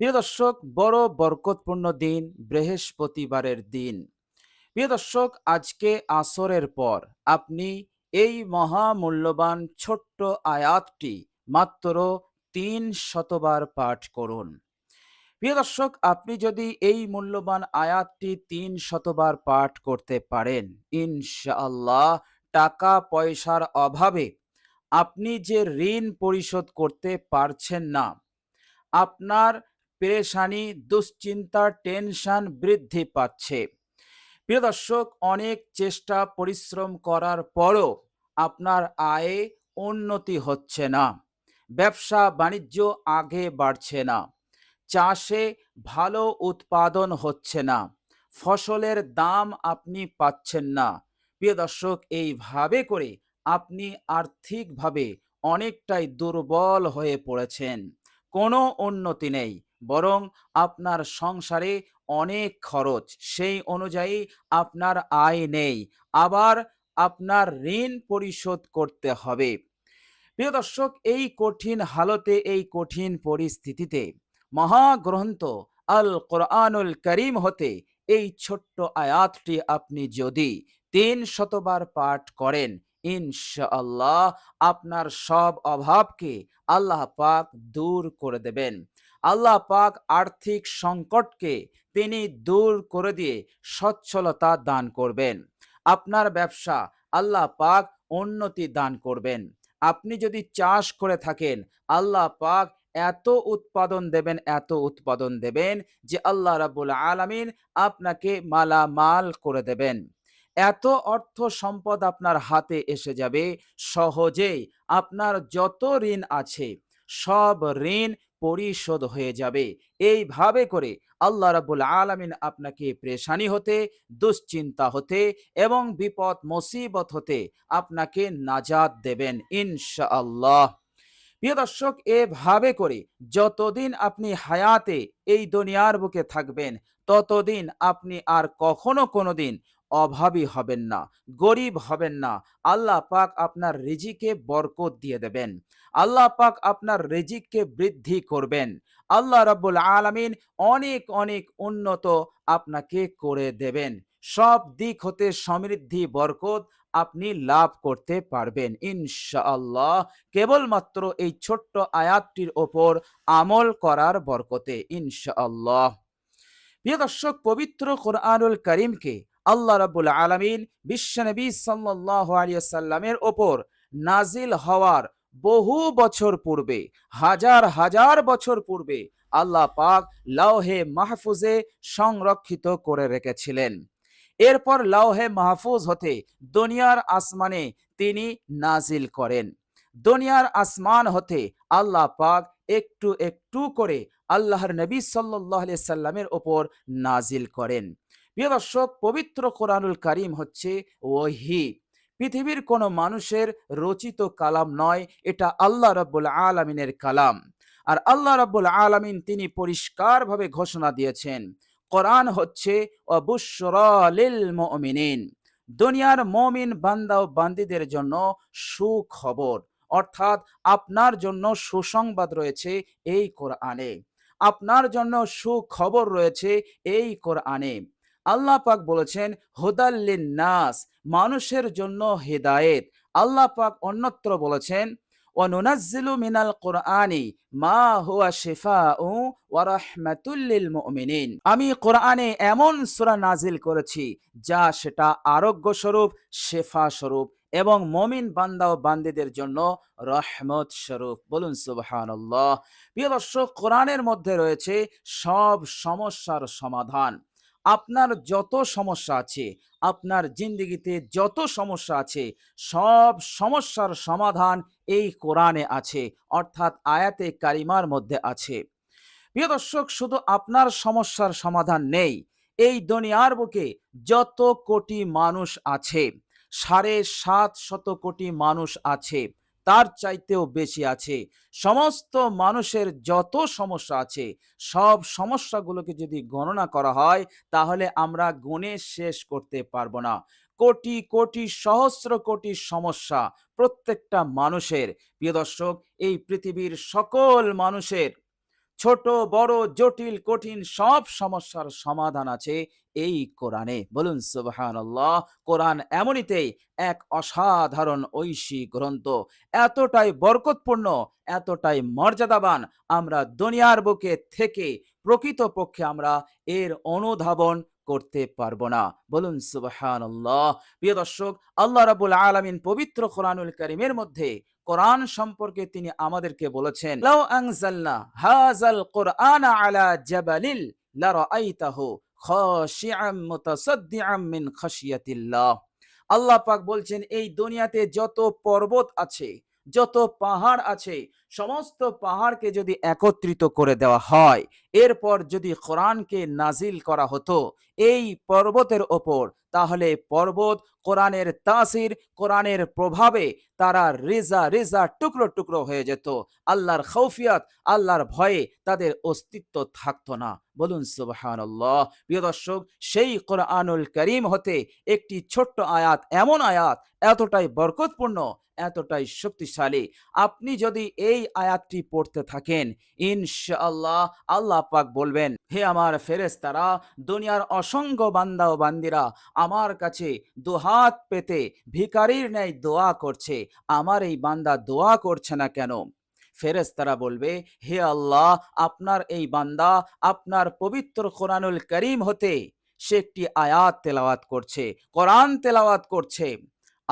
প্রিয় দর্শক, বড় বরকতপূর্ণ দিন বৃহস্পতিবারের দিন। প্রিয় দর্শক, আজকে আসরের পর আপনি এই মহামূল্যবান ছোট্ট আয়াতটি মাত্র তিন শতবার পাঠ করুন। প্রিয় দর্শক, আপনি যদি এই মূল্যবান আয়াতটি তিন শতবার পাঠ করতে পারেন, ইনশাআল্লাহ টাকা পয়সার অভাবে আপনি যে ঋণ পরিশোধ করতে পারছেন না, আপনার পেরেশানি, দুশ্চিন্তা, টেনশন বৃদ্ধি পাচ্ছে। প্রিয় দর্শক, অনেক চেষ্টা, পরিশ্রম করার পরও আপনার আয়ে উন্নতি হচ্ছে না। ব্যবসা, বাণিজ্য আগে বাড়ছে না। চাষে ভালো উৎপাদন হচ্ছে না। ফসলের দাম আপনি পাচ্ছেন না। প্রিয় দর্শক, এইভাবে করে আপনি আর্থিকভাবে অনেকটাই দুর্বল হয়ে পড়েছেন। কোনো উন্নতি নেই। বরং আপনার সংসারে অনেক খরচ, সেই অনুযায়ী আপনার আয় নেই। আবার আপনার ঋণ পরিশোধ করতে হবে। প্রিয় দর্শক, এই কঠিন হালতে, এই কঠিন পরিস্থিতিতে মহাগ্রন্থ আল কোরআনুল করিম হতে এই ছোট্ট আয়াতটি আপনি যদি তিন শতবার পাঠ করেন, ইনশাআল্লাহ আপনার সব অভাবকে আল্লাহ পাক দূর করে দেবেন। আল্লাহ পাক আর্থিক সংকটকে তিনি দূর করে দিয়ে সচ্ছলতা দান করবেন। আপনার ব্যবসা আল্লাহ পাক উন্নতি দান করবেন। আপনি যদি চাষ করে থাকেন, আল্লাহ পাক এত উৎপাদন দেবেন, এত উৎপাদন দেবেন যে আল্লাহ রাবুল আলামিন আপনাকে মালামাল করে দেবেন। এত অর্থ সম্পদ আপনার হাতে এসে যাবে, সহজেই আপনার যত ঋণ আছে, সব ঋণ পরিশোধ হয়ে যাবে। এইভাবে করে আল্লাহ রাবুল আলামিন আপনাকে প্রেশানি হতে, দুশ্চিন্তা হতে এবং বিপদ, মুসিবত হতে আপনাকে নাজাদ দেবেন ইনশাআল্লাহ। প্রিয় দর্শক, এভাবে করে যতদিন আপনি হায়াতে এই দুনিয়ার বুকে থাকবেন, ততদিন আপনি আর কখনো কোনো দিন অভাবী হবেন না, গরিব হবেন না। আল্লাহ পাক আপনার রিজিকে বরকত দিয়ে দেবেন। আল্লাহ পাক আপনার রিজিককে বৃদ্ধি করবেন। আল্লাহ রাব্বুল আলামিন অনেক অনেক উন্নত আপনাকে করে দেবেন। সব দিক হতে সমৃদ্ধি, বরকত আপনি লাভ করতে পারবেন ইনশাআল্লাহ। কেবলমাত্র এই ছোট্ট আয়াতটির ওপর আমল করার বরকতে ইনশাআল্লাহ। প্রিয় দর্শক, পবিত্র কোরআনুল করিমকে আল্লাহ রাবুল আলমিন বিশ্বনবী সাল্লাহ আলিয়াল্লামের ওপর নাজিল হওয়ার বহু বছর পূর্বে, হাজার হাজার বছর পূর্বে আল্লাহ পাক লাউহে মাহফুজে সংরক্ষিত করে রেখেছিলেন। এরপর লাউহে মাহফুজ হতে দুনিয়ার আসমানে তিনি নাজিল করেন। দুনিয়ার আসমান হতে আল্লাহ পাক একটু একটু করে আল্লাহর নবী সাল্লাহ সাল্লামের ওপর নাজিল করেন। প্রিয় দর্শক পবিত্র কোরআনুল কারিম হচ্ছে ওহি। পৃথিবীর কোনো মানুষের রচিত কালাম নয়, এটা আল্লাহ রব্বুল আলমিনের কালাম। আর আল্লাহ রব্বুল আলমিন তিনি পরিষ্কারভাবে ঘোষণা দিয়েছেন, কোরআন হচ্ছে দুনিয়ার মমিন বান্দা ও বান্দিদের জন্য সুখবর, অর্থাৎ আপনার জন্য সুসংবাদ রয়েছে এই কোরআনে। আপনার জন্য সুখবর রয়েছে এই কোরআনে। আল্লাহ পাক বলেছেন হুদাল্লিন নাস মানুষের জন্য হেদায়েত। আল্লাহ পাক অন্যত্র বলেছেন ওয়ানুনাজ্জিলু মিনাল কোরআনি মা হুয়া শিফাউ ওয়া রাহমাতুল লিল মুমিনিন আমি কোরআনে এমন সূরা নাজিল করেছি, যা সেটা আরোগ্য স্বরূপ শেফা স্বরূপ এবং মমিন বান্দা ও বান্দিদের জন্য রহমত স্বরূপ বলুন, সুবহানাল্লাহ। প্রিয় দর্শক, কোরআনের মধ্যে রয়েছে সব সমস্যার সমাধান। আপনার যত সমস্যা আছে, আপনার জিন্দগিতে যত সমস্যা আছে, সব সমস্যার সমাধান এই কোরআনে আছে, অর্থাৎ আয়াতে কারিমার মধ্যে আছে। প্রিয় দর্শক, শুধু আপনার সমস্যার সমাধান নেই, এই দুনিয়ার বুকে যত কোটি মানুষ আছে, সাড়ে সাত শত কোটি মানুষ আছে তার চাইতেও বেশি আছে। সমস্ত মানুষের যত সমস্যা আছে, সব সমস্যাগুলোকে যদি গণনা করা হয়, তাহলে আমরা গুণে শেষ করতে পারব না। কোটি কোটি, সহস্র কোটি সমস্যা প্রত্যেকটা মানুষের। প্রিয় দর্শক, এই পৃথিবীর সকল মানুষের ছোট, বড়, জটিল, কঠিন সব সমস্যার সমাধান আছে। এই কোরআনে। বলুন, সুবহানাল্লাহ, কোরআন এমনিতেই এক অসাধারণ ঐশী গ্রন্থ। এতটাই বরকতপূর্ণ, এতটাই মর্যাদাবান আমরা দুনিয়ার বুকে থেকে প্রকৃতপক্ষে আমরা এর অনুধাবন করতে পারব না। বলুন, সুবহানাল্লাহ। প্রিয় দর্শক, আল্লাহ রাবুল আলামিন পবিত্র কোরআনুল কারিমের মধ্যে কোরআন সম্পর্কে তিনি আমাদেরকে বলেছেন, লাউ আনজালনা হাযাল কোরআন আলা জাবালিল লারাআইতাহু খাশিয়াতিল্লাহ। আল্লাহ পাক বলছেন এই দুনিয়াতে যত পর্বত আছে যত পাহাড় আছে সমস্ত পাহাড়কে যদি একত্রিত করে দেওয়া হয়, এরপর যদি কোরআনকে নাজিল করা হতো এই পর্বতের ওপর, তাহলে পর্বত কোরআনের তাসির, কোরআনের প্রভাবে তারা রেজা রেজা, টুকরো টুকরো হয়ে যেত। আল্লাহর খৌফিয়াত, আল্লাহর ভয়ে তাদের অস্তিত্ব থাকতো না। বলুন সুবহানাল্লাহ। প্রিয় দর্শক, সেই কোরআনুল করিম হতে একটি ছোট্ট আয়াত, এমন আয়াত, এতটাই বরকতপূর্ণ, এতটাই শক্তিশালী। আপনি যদি এই আয়াতটি পড়তে থাকেন। ইনশাআল্লাহ আল্লাহ পাক বলবেন, হে আমার ফেরেশতারা, দুনিয়ার অসংখ্য বান্দা ও বান্দিরা আমার কাছে দুহাত পেতে ভিকারির ন্যায় দোয়া করছে। আমার এই বান্দা দোয়া করছে না কেন? ফেরেশতারা বলবে, হে আল্লাহ, আপনার এই বান্দা আপনার পবিত্র কোরআনুল করিম হতে সে একটি আয়াত তেলাওয়াত করছে, কোরআন তেলাওয়াত করছে।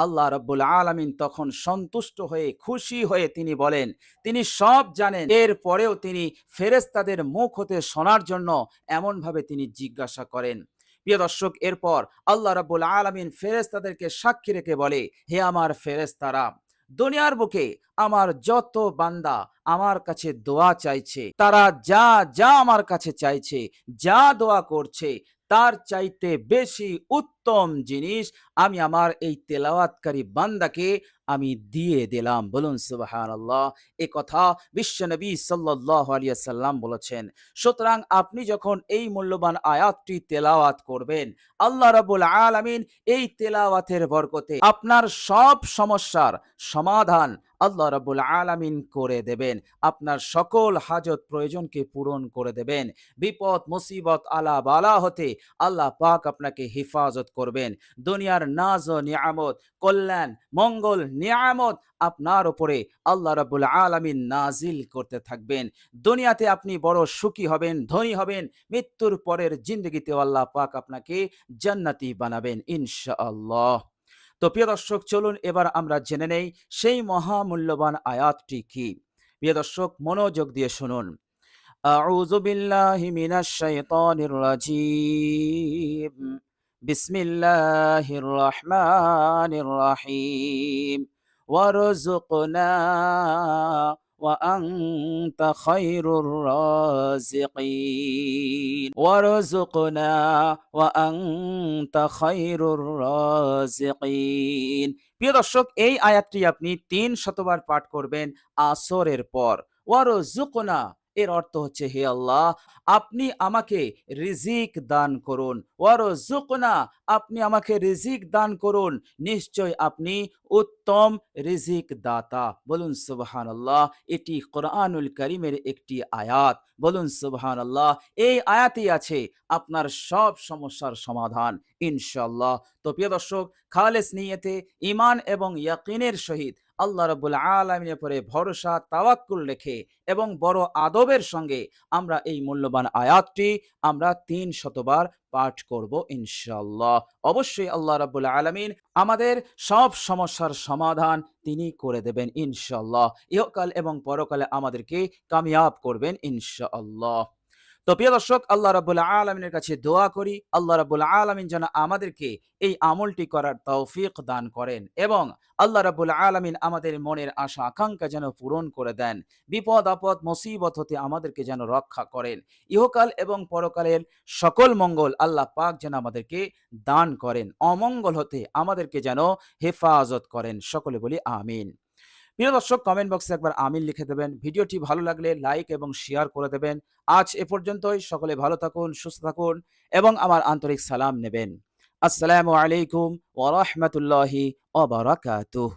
আল্লাহ রব্বুল আলামিন তখন সন্তুষ্ট হয়ে, খুশি হয়ে তিনি বলেন, তিনি সব জানেন। এর পরেও তিনি ফেরেশতাদের মুখ হতে শোনার জন্য এমনভাবে তিনি জিজ্ঞাসা করেন। প্রিয় দর্শক, এরপর আল্লাহ রাব্বুল আলামিন ফেরেশতাদেরকে সাক্ষী রেখে বলে, হে আমার ফেরেশতারা, দুনিয়ার বুকে আমার যত বান্দা আমার কাছে দোয়া চাইছে, তারা যা যা আমার কাছে চাইছে, যা দোয়া করছে তার চাইতে বেশি উত্তম জিনিস আমি আমার এই তেলাওয়াতকারী বান্দাকে আমি দিয়ে দিলাম। বলুন সুবাহান আল্লাহ এ কথা বিশ্বনবী সাল্লাহ আলিয়া সাল্লাম বলেছেন, সুতরাং আপনি যখন এই মূল্যবান আয়াতটি তেলাওয়াত করবেন, আল্লাহ রাবুল আলামিন এই তেলাওয়াতের বরকতে আপনার সব সমস্যার সমাধান আল্লাহ রাবুল আলামিন করে দেবেন। আপনার সকল হাজত প্রয়োজনকে পূরণ করে দেবেন। বিপদ, মুসিবত আলা বালা হতে আল্লাহ পাক আপনাকে হেফাজত করবেন। দুনিয়ার নাজ ও নিয়ামত, কল্যাণ, মঙ্গল, নিয়ামত আপনার উপরে আল্লাহ রাবুল আলামিন নাজিল করতে থাকবেন। দুনিয়াতে আপনি বড় সুখী হবেন, ধনী হবেন, মৃত্যুর পরের জিন্দগিতে আল্লাহ পাক আপনাকে জান্নাতি বানাবেন, ইনশাআল্লাহ। তো প্রিয় দর্শক চলুন এবার আমরা জেনে নেই সেই মহামূল্যবান আয়াতটি কি প্রিয় দর্শক মনোযোগ দিয়ে শুনুন أعوذ بالله من الشيطان الرجيم بسم الله الرحمن الرحيم وارزقنا وأنت خير الرازقين وارزقنا وأنت خير الرازقين প্রিয় দর্শক এই আয়াতটি আপনি তিন শতবার পাঠ করবেন আসরের পর ওয়ারজুকনা এর অর্থ হচ্ছে, হে আল্লাহ, আপনি আমাকে রিজিক দান করুন। ওয়ারজুকনা আপনি আমাকে রিজিক দান করুন। নিশ্চয় আপনি উত্তম রিজিক দাতা বলুন, সুবহানাল্লাহ, এটি কোরআনুল করিমের একটি আয়াত। বলুন, সুবহানাল্লাহ, এই আয়াতেই আছে আপনার সব সমস্যার সমাধান ইনশাল্লাহ তো প্রিয় দর্শক, খালেস নিয়েতে ইমান এবং ইয়াকিনের সহিত আল্লাহ রবুল আলমিনের পরে ভরসা, তাওয়াক্কুল রেখে এবং বড় আদবের সঙ্গে আমরা এই মূল্যবান আয়াতটি আমরা তিন শতবার পাঠ করব ইনশাল্লাহ অবশ্যই আল্লাহ রাবুল আলমিন আমাদের সব সমস্যার সমাধান তিনি করে দেবেন ইনশাল্লাহ ইহকাল এবং পরকালে আমাদেরকে কামিয়াব করবেন ইনশাআল্লাহ। তো প্রিয় দর্শক, আল্লাহ রাবুল আলমিনের কাছে দোয়া করি, আল্লাহ রাবুল আলমিন যেন আমাদেরকে এই আমলটি করার তৌফিক দান করেন এবং আল্লাহ রাবুল আলমিন আমাদের মনের আশা, আকাঙ্ক্ষা যেন পূরণ করে দেন। বিপদ, আপদ, মুসিবত হতে আমাদেরকে যেন রক্ষা করেন। ইহকাল এবং পরকালের সকল মঙ্গল আল্লাহ পাক যেন আমাদেরকে দান করেন। অমঙ্গল হতে আমাদেরকে যেন হেফাজত করেন। সকলে বলি আমিন। প্রিয় দর্শক কমেন্ট বক্সে একবার আমিন লিখে দেবেন। ভিডিওটি ভালো লাগলে লাইক এবং শেয়ার করে দেবেন। আজ এ পর্যন্তই। সকলে ভালো থাকুন, সুস্থ থাকুন এবং আমার আন্তরিক সালাম নেবেন। আসসালামু আলাইকুম ওরহমতুল্লাহি ওবরাকাতুহ